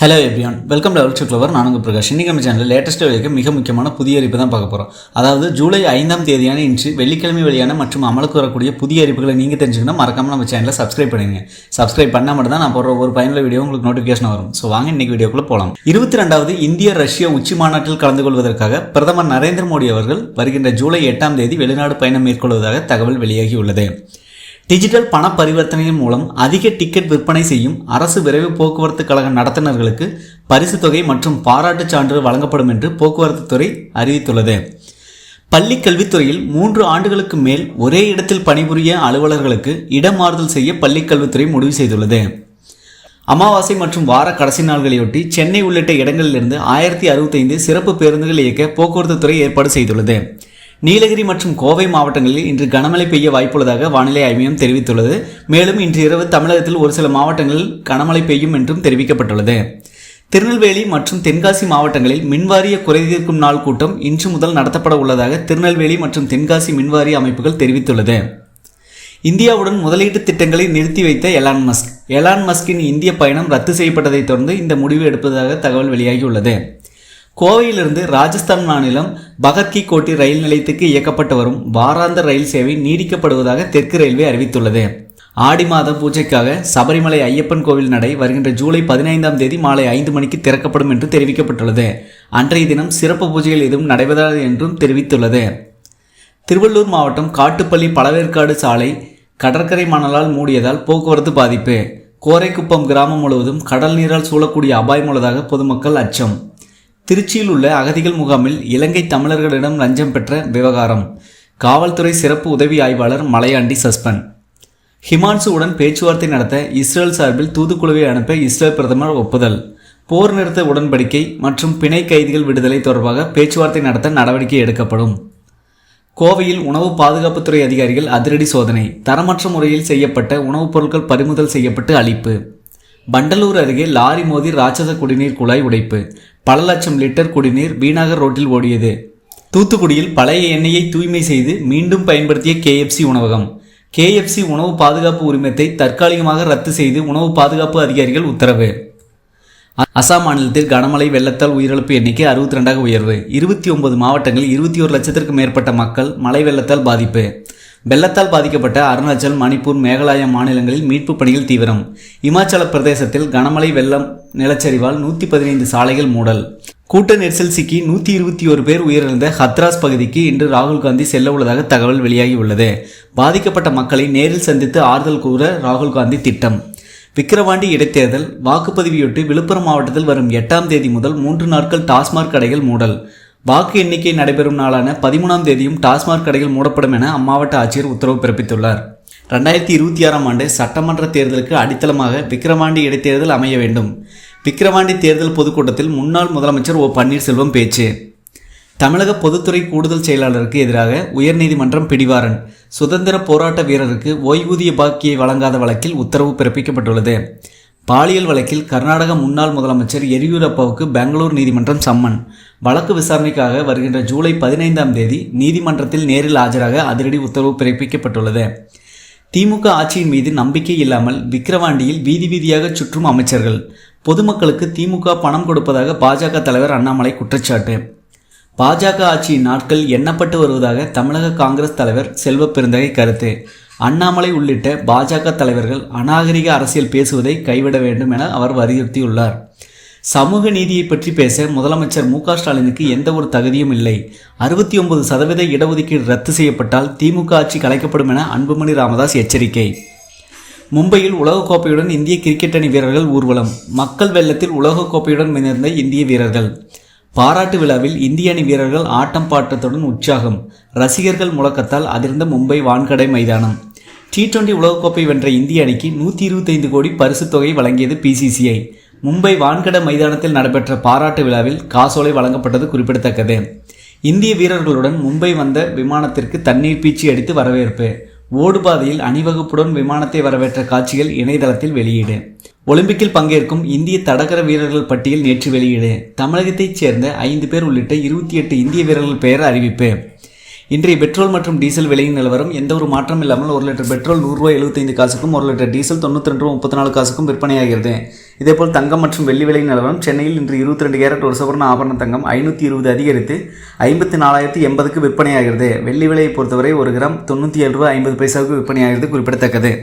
Hello everyone welcome level to clever நான் பிரகாஷ். இன்றைக்கி நம்ம சேனலில் லேட்டஸ்ட் வரைக்கும் மிக முக்கியமான புதிய அறிவிப்பு தான் பார்க்க போகிறோம் அதாவது ஜூலை ஐந்தாம் தேதியான இன்று வெள்ளிக்கிழமை வெளியான மற்றும் அமலுக்கு வரக்கூடிய புதிய அறிப்புகளை நீங்கள் தெரிஞ்சுக்கணும். மறக்காமல் நம்ம சேனலை சப்ஸ்கிரைப் பண்ணுங்க சப்ஸ்கிரைப் பண்ணால் மட்டும் தான் நான் போடுற ஒரு பயனுள்ள வீடியோ உங்களுக்கு நோட்டிஃபிகேஷன் வரும். ஸோ வாங்க இன்னைக்கு வீடியோக்குள்ளே போகலாம் இருபத்தி ரெண்டாவது இந்திய ரஷ்ய உச்சி மாநாட்டில் கலந்து கொள்வதற்காக பிரதமர் நரேந்திர மோடி அவர்கள் வருகின்ற ஜூலை எட்டாம் தேதி வெளிநாடு பயணம் மேற்கொள்வதாக தகவல் வெளியாகியுள்ளது டிஜிட்டல் பண பரிவர்த்தனையின் மூலம் அதிக டிக்கெட் விற்பனை செய்யும் அரசு விரைவு போக்குவரத்து கழக நடத்துனர்களுக்கு பரிசுத் தொகை மற்றும் பாராட்டுச் சான்றிதழ் வழங்கப்படும் என்று போக்குவரத்து துறை அறிவித்துள்ளது. பள்ளி கல்வித்துறையில் மூன்று ஆண்டுகளுக்கு மேல் ஒரே இடத்தில் பணிபுரிய அலுவலர்களுக்கு இடமாறுதல் செய்ய பள்ளிக் கல்வித்துறை முடிவு செய்துள்ளது. அமாவாசை மற்றும் வார கடைசி நாள்களையொட்டி சென்னை உள்ளிட்ட இடங்களிலிருந்து ஆயிரத்தி அறுபத்தைந்து சிறப்பு பேருந்துகள் இயக்க போக்குவரத்து துறை ஏற்பாடு செய்துள்ளது. நீலகிரி மற்றும் கோவை மாவட்டங்களில் இன்று கனமழை பெய்ய வாய்ப்புள்ளதாக வானிலை ஆய்வு மையம் தெரிவித்துள்ளது. மேலும் இன்று இரவு தமிழகத்தில் ஒரு சில மாவட்டங்களில் கனமழை பெய்யும் என்றும் தெரிவிக்கப்பட்டுள்ளது. திருநெல்வேலி மற்றும் தென்காசி மாவட்டங்களில் மின்வாரிய குறைதீர்க்கும் நாள் கூட்டம் இன்று முதல் நடத்தப்பட உள்ளதாக திருநெல்வேலி மற்றும் தென்காசி மின்வாரிய அமைப்புகள் தெரிவித்துள்ளது. இந்தியாவுடன் முதலீட்டு திட்டங்களை நிறுத்தி வைத்த எலான் மஸ்க். எலான் மஸ்கின் இந்திய பயணம் ரத்து செய்யப்பட்டதைத் தொடர்ந்து இந்த முடிவு எடுப்பதாக தகவல் வெளியாகியுள்ளது. கோவையிலிருந்து ராஜஸ்தான் மாநிலம் பகத்கி கோட்டி ரயில் நிலையத்துக்கு இயக்கப்பட்டு வரும் வாராந்த ரயில் சேவை நீடிக்கப்படுவதாக தெற்கு ரயில்வே அறிவித்துள்ளது. ஆடி மாத பூஜைக்காக சபரிமலை ஐயப்பன் கோவில் நடை வருகின்ற ஜூலை பதினைந்தாம் தேதி மாலை ஐந்து மணிக்கு திறக்கப்படும் என்று தெரிவிக்கப்பட்டுள்ளது. அன்றைய தினம் சிறப்பு பூஜைகள் எதுவும் நடைபெறாது என்றும் தெரிவித்துள்ளது. திருவள்ளூர் மாவட்டம் காட்டுப்பள்ளி பழவேற்காடு சாலை கடற்கரை மணலால் மூடியதால் போக்குவரத்து பாதிப்பு. கோரைக்குப்பம் கிராமம் முழுவதும் கடல் நீரால் சூழக்கூடிய அபாயம் உள்ளதாக பொதுமக்கள் அச்சம். திருச்சியில் உள்ள அகதிகள் முகாமில் இலங்கை தமிழர்களிடம் லஞ்சம் பெற்ற விவகாரம். காவல்துறை சிறப்பு உதவி ஆய்வாளர் மலையாண்டி சஸ்பெண்ட் ஹிமான்சுவுடன் பேச்சுவார்த்தை நடத்த இஸ்ரேல் சார்பில் தூதுக்குழுவை அனுப்ப இஸ்ரேல் பிரதமர் ஒப்புதல். போர் நிறுத்த உடன்படிக்கை மற்றும் பிணை கைதிகள் விடுதலை தொடர்பாக பேச்சுவார்த்தை நடத்த நடவடிக்கை எடுக்கப்படும். கோவையில் உணவு பாதுகாப்புத்துறை அதிகாரிகள் அதிரடி சோதனை. தரமற்ற முறையில் செய்யப்பட்ட உணவுப் பொருட்கள் பறிமுதல் செய்யப்பட்டு அளிப்பு பண்டலூர் அருகே லாரி மோதி ராட்சத குடிநீர் குழாய் உடைப்பு. பல லட்சம் லிட்டர் குடிநீர் வீணாக ரோட்டில் ஓடியது. தூத்துக்குடியில் பழைய எண்ணெயை தூய்மை செய்து மீண்டும் பயன்படுத்திய கேஎஃப்சி உணவகம். கேஎஃப்சி உணவு பாதுகாப்பு உரிமத்தை தற்காலிகமாக ரத்து செய்து உணவு பாதுகாப்பு அதிகாரிகள் உத்தரவு. அசாம் மாநிலத்தில் கனமழை வெள்ளத்தால் உயிரிழப்பு எண்ணிக்கை அறுபத்தி ரெண்டாக உயர்வு. இருபத்தி ஒன்பது மாவட்டங்களில் இருபத்தி ஒரு லட்சத்திற்கும் மேற்பட்ட மக்கள் மழை வெள்ளத்தால் பாதிப்பு. வெள்ளத்தால் பாதிக்கப்பட்ட அருணாச்சல் மணிப்பூர் மேகாலயா மாநிலங்களில் மீட்பு பணிகள் தீவிரம். இமாச்சல பிரதேசத்தில் கனமழை வெள்ளம் நிலச்சரிவால் நூற்றி பதினைந்து சாலைகள் மூடல். கூட்ட நெரிசல் சிக்கி நூற்றி இருபத்தி ஒரு பேர் உயிரிழந்த ஹத்ராஸ் பகுதிக்கு இன்று ராகுல் காந்தி செல்ல உள்ளதாக தகவல் வெளியாகியுள்ளது. பாதிக்கப்பட்ட மக்களை நேரில் சந்தித்து ஆறுதல் கூற ராகுல் காந்தி திட்டம். விக்கிரவாண்டி இடைத்தேர்தல் வாக்குப்பதிவையொட்டி விழுப்புரம் மாவட்டத்தில் வரும் எட்டாம் தேதி முதல் மூன்று நாட்கள் டாஸ்மாக் கடைகள் மூடல். வாக்கு எண்ணிக்கை நடைபெறும் நாளான பதிமூணாம் தேதியும் டாஸ்மாக் கடைகள் மூடப்படும் என அம்மாவட்ட ஆட்சியர் உத்தரவு பிறப்பித்துள்ளார். ரெண்டாயிரத்தி இருபத்தி ஆறாம் ஆண்டு சட்டமன்ற தேர்தலுக்கு அடித்தளமாக விக்கிரவாண்டி இடைத்தேர்தல் அமைய வேண்டும். விக்கிரவாண்டி தேர்தல் பொதுக்கூட்டத்தில் முன்னாள் முதலமைச்சர் ஓ பன்னீர்செல்வம் பேச்சு. தமிழக பொதுத்துறை கூடுதல் செயலாளருக்கு எதிராக உயர்நீதிமன்றம் பிடிவாரன். சுதந்திர போராட்ட வீரருக்கு ஓய்வூதிய பாக்கியை வழங்காத வழக்கில் உத்தரவு பிறப்பிக்கப்பட்டுள்ளது. பாலியல் வழக்கில் கர்நாடக முன்னாள் முதலமைச்சர் எடியூரப்பாவுக்கு பெங்களூர் நீதிமன்றம் சம்மன். வழக்கு விசாரணைக்காக வருகின்ற ஜூலை பதினைந்தாம் தேதி நீதிமன்றத்தில் நேரில் ஆஜராக அதிரடி உத்தரவு பிறப்பிக்கப்பட்டுள்ளது. திமுக ஆட்சியின் மீது நம்பிக்கை இல்லாமல் விக்கிரவாண்டியில் வீதி வீதியாக சுற்றும் அமைச்சர்கள். பொதுமக்களுக்கு திமுக பணம் கொடுப்பதாக பாஜக தலைவர் அண்ணாமலை குற்றச்சாட்டு. பாஜக ஆட்சியின் நாட்கள் எண்ணப்பட்டு வருவதாக தமிழக காங்கிரஸ் தலைவர் செல்வ பெருந்தகை கருத்து. அண்ணாமலை உள்ளிட்ட பாஜக தலைவர்கள் அநாகரிக அரசியல் பேசுவதை கைவிட வேண்டும் என அவர் வலியுறுத்தியுள்ளார். சமூக நீதியை பற்றி பேச முதலமைச்சர் மு ஸ்டாலினுக்கு எந்த ஒரு தகுதியும் இல்லை. அறுபத்தி ஒன்பது சதவீத இடஒதுக்கீடு ரத்து செய்யப்பட்டால் திமுக ஆட்சி கலைக்கப்படும் என அன்புமணி ராமதாஸ் எச்சரிக்கை. மும்பையில் உலகக்கோப்பையுடன் இந்திய கிரிக்கெட் அணி வீரர்கள் ஊர்வலம். மக்கள் வெள்ளத்தில் உலகக்கோப்பையுடன் மிதந்த இந்திய வீரர்கள். பாராட்டு விழாவில் இந்திய அணி வீரர்கள் ஆட்டம் பாட்டத்துடன் உற்சாகம். ரசிகர்கள் முழக்கத்தால் அதிர்ந்த மும்பை வான்கடை மைதானம். டி டுவெண்டி உலகக்கோப்பை வென்ற இந்திய அணிக்கு நூற்றி இருபத்தைந்து கோடி பரிசுத் தொகை வழங்கியது பிசிசிஐ மும்பை வான்கட மைதானத்தில் நடைபெற்ற பாராட்டு விழாவில் காசோலை வழங்கப்பட்டது குறிப்பிடத்தக்கது. இந்திய வீரர்களுடன் மும்பை வந்த விமானத்திற்கு தண்ணீர் பீச்சி அடித்து வரவேற்பு. ஓடுபாதையில் அணிவகுப்புடன் விமானத்தை வரவேற்ற காட்சிகள் இணையதளத்தில் வெளியீடு. ஒலிம்பிக்கில் பங்கேற்கும் இந்திய தடகர வீரர்கள் பட்டியல் நேற்று வெளியீடு. தமிழகத்தைச் சேர்ந்த ஐந்து பேர் உள்ளிட்ட இருபத்தி எட்டு இந்திய வீரர்கள் பெயர் அறிவிப்பு. இன்றைய பெட்ரோல் மற்றும் டீசல் விலையின் நிலவரம் எந்த ஒரு மாற்றம் இல்லாமல் ஒரு லிட்டர் பெட்ரோல் நூறுரூவா எழுபத்தைந்து காசுக்கும் ஒரு லிட்டர் டீசல் தொண்ணூற்றி ரெண்டு ரூபா முப்பத்தி நாலு காசுக்கும் விற்பனையாகிறது. இதேபோல் தங்கம் மற்றும் வெள்ளி விலையின் நிலவரம் சென்னையில் இன்று இருபத்தி ரெண்டு கேரட் ஒரு சவரன் ஆபரண தங்கம் ஐநூற்றி இருபது அதிகரித்து ஐம்பத்தி நாலாயிரத்தி எண்பதுக்கு விற்பனையாகிறது. வெள்ளி விலையை பொறுத்தவரை ஒரு கிராம் தொண்ணூற்றி ஏழு ரூபா ஐம்பது பைசாவுக்கு விற்பனையாகிறது குறிப்பிடத்தக்கது.